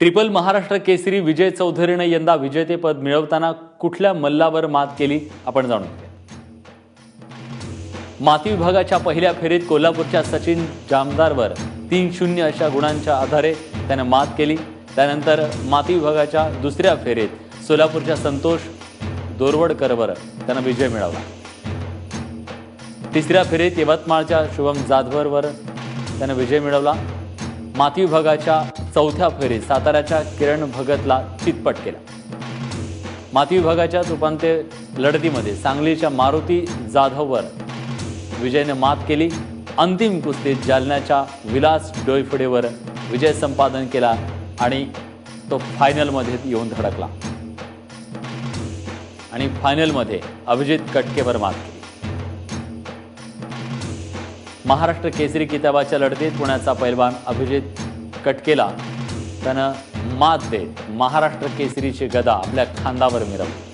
Triple Maharashtra Kesari विजय चौधरीने यंदा विजेतेपद मिळवताना कुठल्या मल्लावर मात केली आपण जाणून घेऊया. माती विभागाच्या पहिल्या फेरीत कोल्हापूरच्या सचिन जामदारवर तीन शून्य अशा गुणांच्या आधारे त्यानं मात केली. त्यानंतर माती विभागाच्या दुसऱ्या फेरीत सोलापूरच्या संतोष दोरवडकरवर त्यानं विजय मिळवला. तिसऱ्या फेरीत यवतमाळच्या शुभम जाधवरवर त्यानं विजय मिळवला. माती विभागाच्या चौथ्या फेरीत साताऱ्याच्या किरण भगतला चितपट केला. माती विभागाच्याच उपांत्य लढतीमध्ये सांगलीच्या मारुती जाधववर विजयने मात केली. अंतिम कुस्तीत जालन्याच्या विलास डोईफुडेवर विजय संपादन केला आणि तो फायनलमध्ये येऊन धडकला. आणि फायनलमध्ये अभिजित कटकेवर मात केली. महाराष्ट्र केसरी किताबाच्या लढतीत पुण्याचा पैलवान अभिजित कटकेला त्यानं मात देत महाराष्ट्र केसरीची गदा आपल्या खांदावर मिरवली.